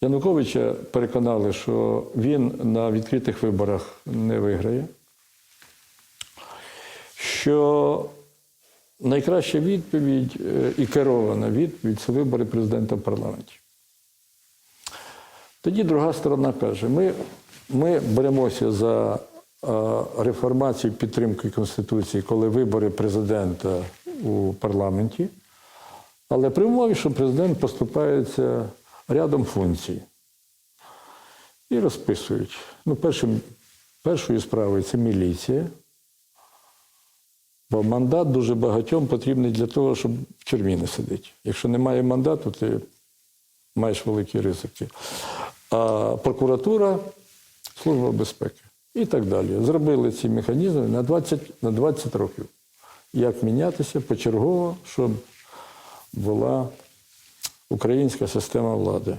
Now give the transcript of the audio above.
Януковича переконали, що він на відкритих виборах не виграє, що найкраща відповідь е, і керована відповідь це вибори президента в парламенті. Тоді друга сторона каже: ми, ми беремося за е, реформацію підтримки Конституції, коли вибори президента у парламенті, але при умові, що президент поступається рядом функцій. І розписують. Ну, першим, першою справою це міліція. Бо мандат дуже багатьом потрібний для того, щоб в тюрмі не сидіти. Якщо немає мандату, ти маєш великі ризики. А прокуратура, служба безпеки і так далі. Зробили ці механізми на 20, на 20 років. Як мінятися почергово, щоб була українська система влади.